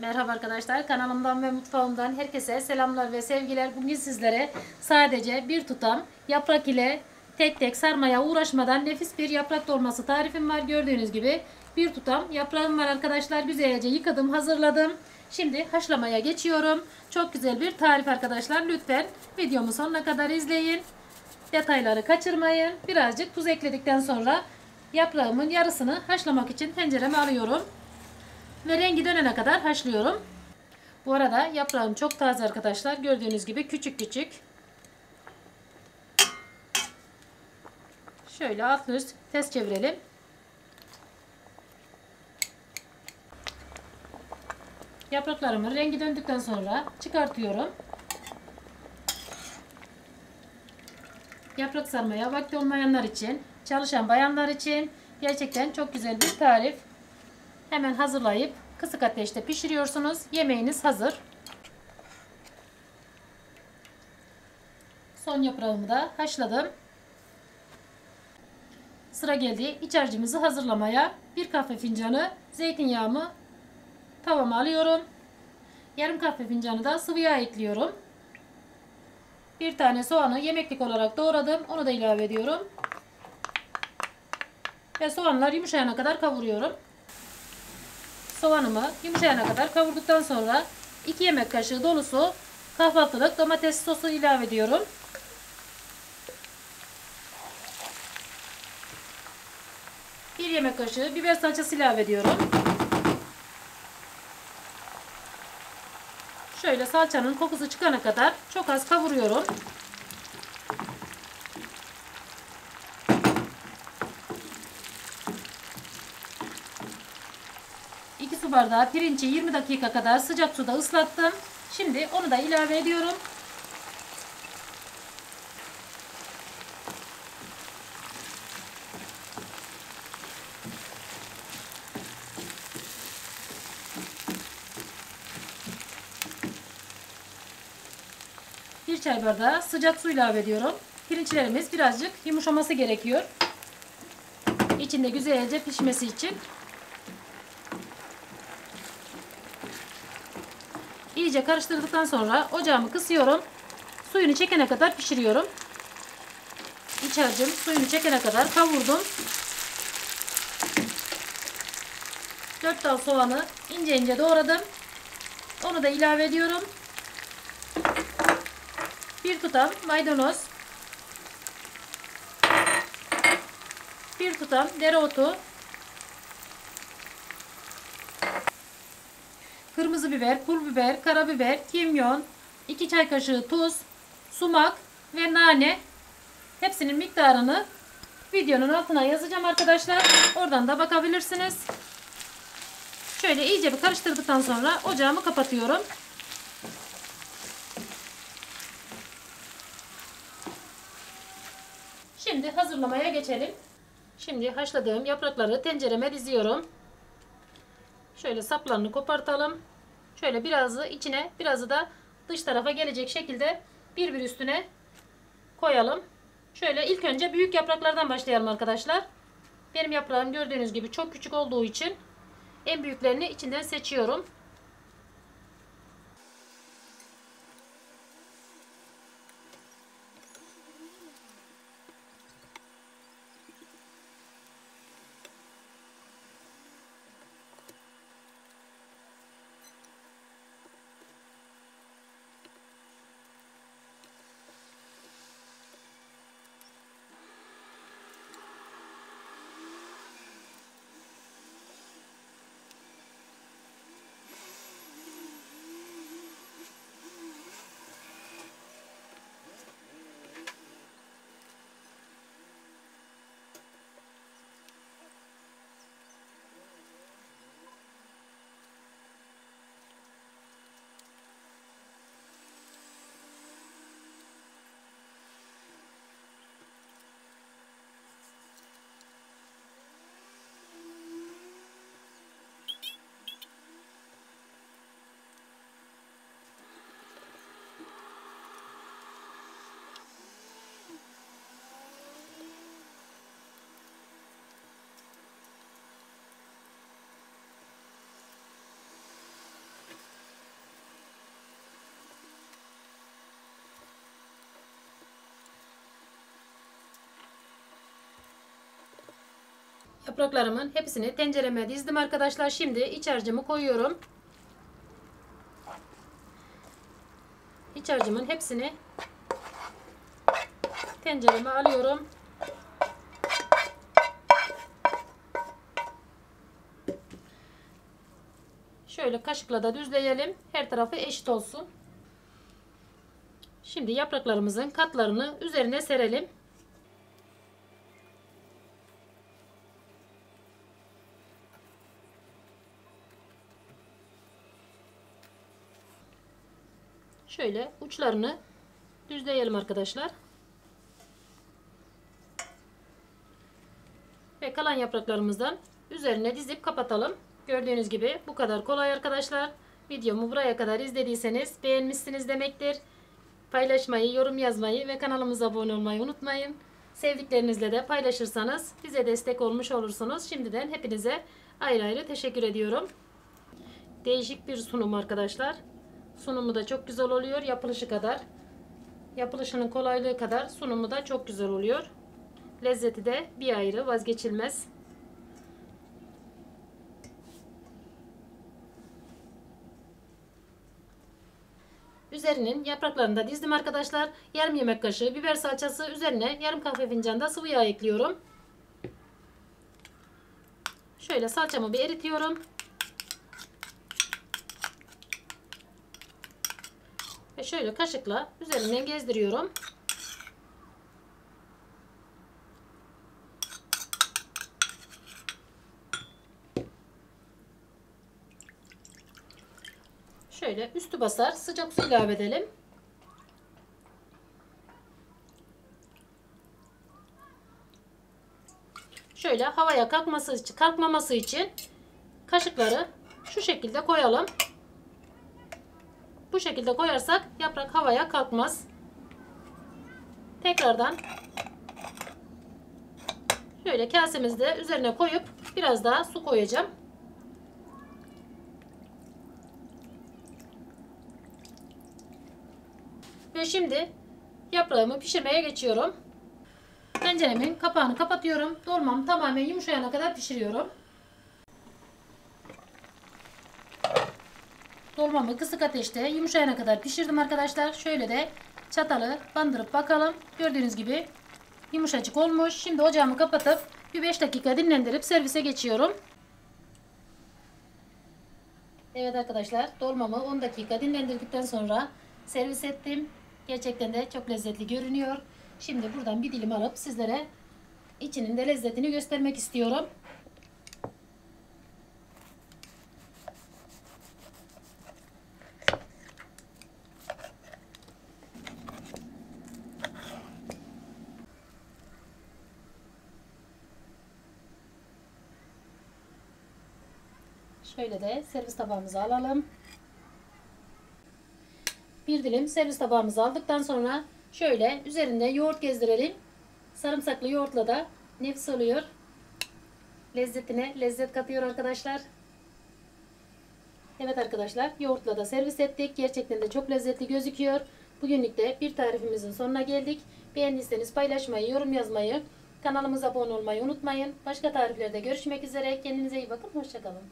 Merhaba arkadaşlar kanalımdan ve mutfağımdan herkese selamlar ve sevgiler. Bugün sizlere sadece bir tutam yaprak ile tek tek sarmaya uğraşmadan nefis bir yaprak dolması tarifim var. Gördüğünüz gibi bir tutam yaprağım var arkadaşlar. Güzelce yıkadım hazırladım. Şimdi haşlamaya geçiyorum. Çok güzel bir tarif arkadaşlar. Lütfen videomu sonuna kadar izleyin. Detayları kaçırmayın. Birazcık tuz ekledikten sonra yaprağımın yarısını haşlamak için tencereme alıyorum. Ve rengi dönene kadar haşlıyorum. Bu arada yaprağım çok taze arkadaşlar. Gördüğünüz gibi küçük küçük. Şöyle alt üst ters çevirelim. Yapraklarımı rengi döndükten sonra çıkartıyorum. Yaprak sarmaya vakti olmayanlar için, çalışan bayanlar için gerçekten çok güzel bir tarif. Hemen hazırlayıp kısık ateşte pişiriyorsunuz. Yemeğiniz hazır. Son yaprağımı da haşladım. Sıra geldi iç harcımızı hazırlamaya. Bir kahve fincanı zeytinyağımı tavama alıyorum. Yarım kahve fincanı da sıvı yağ ekliyorum. Bir tane soğanı yemeklik olarak doğradım. Onu da ilave ediyorum. Ve soğanlar yumuşayana kadar kavuruyorum. Soğanımı yumuşayana kadar kavurduktan sonra 2 yemek kaşığı dolusu kahvaltılık domates sosu ilave ediyorum. Bir yemek kaşığı biber salçası ilave ediyorum. Şöyle salçanın kokusu çıkana kadar çok az kavuruyorum. İki su bardağı pirinci 20 dakika kadar sıcak suda ıslattım. Şimdi onu da ilave ediyorum. Bir çay bardağı sıcak su ilave ediyorum. Pirinçlerimiz birazcık yumuşaması gerekiyor. İçinde güzelce pişmesi için. İyice karıştırdıktan sonra ocağımı kısıyorum. Suyunu çekene kadar pişiriyorum. İç harcım suyunu çekene kadar kavurdum. 4 dal soğanı ince ince doğradım. Onu da ilave ediyorum. Bir tutam maydanoz. Bir tutam dereotu. Kırmızı biber, pul biber, karabiber, kimyon, 2 çay kaşığı tuz, sumak ve nane. Hepsinin miktarını videonun altına yazacağım arkadaşlar. Oradan da bakabilirsiniz. Şöyle iyice bir karıştırdıktan sonra ocağımı kapatıyorum. Şimdi hazırlamaya geçelim. Şimdi haşladığım yaprakları tencereme diziyorum. Şöyle saplarını kopartalım. Şöyle birazı içine, birazı da dış tarafa gelecek şekilde bir bir üstüne koyalım. Şöyle ilk önce büyük yapraklardan başlayalım arkadaşlar. Benim yaprağım gördüğünüz gibi çok küçük olduğu için en büyüklerini içinden seçiyorum. Yapraklarımın hepsini tencereme dizdim arkadaşlar. Şimdi iç harcımı koyuyorum. İç harcımın hepsini tencereme alıyorum. Şöyle kaşıkla da düzleyelim. Her tarafı eşit olsun. Şimdi yapraklarımızın katlarını üzerine serelim. Şöyle uçlarını düzleyelim arkadaşlar. Ve kalan yapraklarımızdan üzerine dizip kapatalım. Gördüğünüz gibi bu kadar kolay arkadaşlar. Videomu buraya kadar izlediyseniz beğenmişsiniz demektir. Paylaşmayı, yorum yazmayı ve kanalımıza abone olmayı unutmayın. Sevdiklerinizle de paylaşırsanız bize destek olmuş olursunuz. Şimdiden hepinize ayrı ayrı teşekkür ediyorum. Değişik bir sunum arkadaşlar. Sunumu da çok güzel oluyor yapılışı kadar. Yapılışının kolaylığı kadar sunumu da çok güzel oluyor. Lezzeti de bir ayrı vazgeçilmez. Üzerinin yapraklarını da dizdim arkadaşlar. Yarım yemek kaşığı biber salçası üzerine yarım kahve fincanı da sıvı yağ ekliyorum. Şöyle salçamı bir eritiyorum. Ve şöyle kaşıkla üzerinden gezdiriyorum. Şöyle üstü basar sıcak su ilave edelim. Şöyle havaya kalkması için, kalkmaması için kaşıkları şu şekilde koyalım. Bu şekilde koyarsak yaprak havaya kalkmaz. Tekrardan şöyle kasemizde üzerine koyup biraz daha su koyacağım. Ve şimdi yaprağımı pişirmeye geçiyorum. Tenceremin kapağını kapatıyorum. Dolmam tamamen yumuşayana kadar pişiriyorum. Dolmamı kısık ateşte yumuşayana kadar pişirdim arkadaşlar. Şöyle de çatalı bandırıp bakalım. Gördüğünüz gibi yumuşacık olmuş. Şimdi ocağımı kapatıp bir 5 dakika dinlendirip servise geçiyorum. Evet arkadaşlar dolmamı 10 dakika dinlendirdikten sonra servis ettim. Gerçekten de çok lezzetli görünüyor. Şimdi buradan bir dilim alıp sizlere içinin de lezzetini göstermek istiyorum. Şöyle de servis tabağımıza alalım. Bir dilim servis tabağımıza aldıktan sonra şöyle üzerinde yoğurt gezdirelim. Sarımsaklı yoğurtla da nefis oluyor. Lezzetine lezzet katıyor arkadaşlar. Evet arkadaşlar yoğurtla da servis ettik. Gerçekten de çok lezzetli gözüküyor. Bugünlük de bir tarifimizin sonuna geldik. Beğendiyseniz paylaşmayı, yorum yazmayı, kanalımıza abone olmayı unutmayın. Başka tariflerde görüşmek üzere. Kendinize iyi bakın. Hoşçakalın.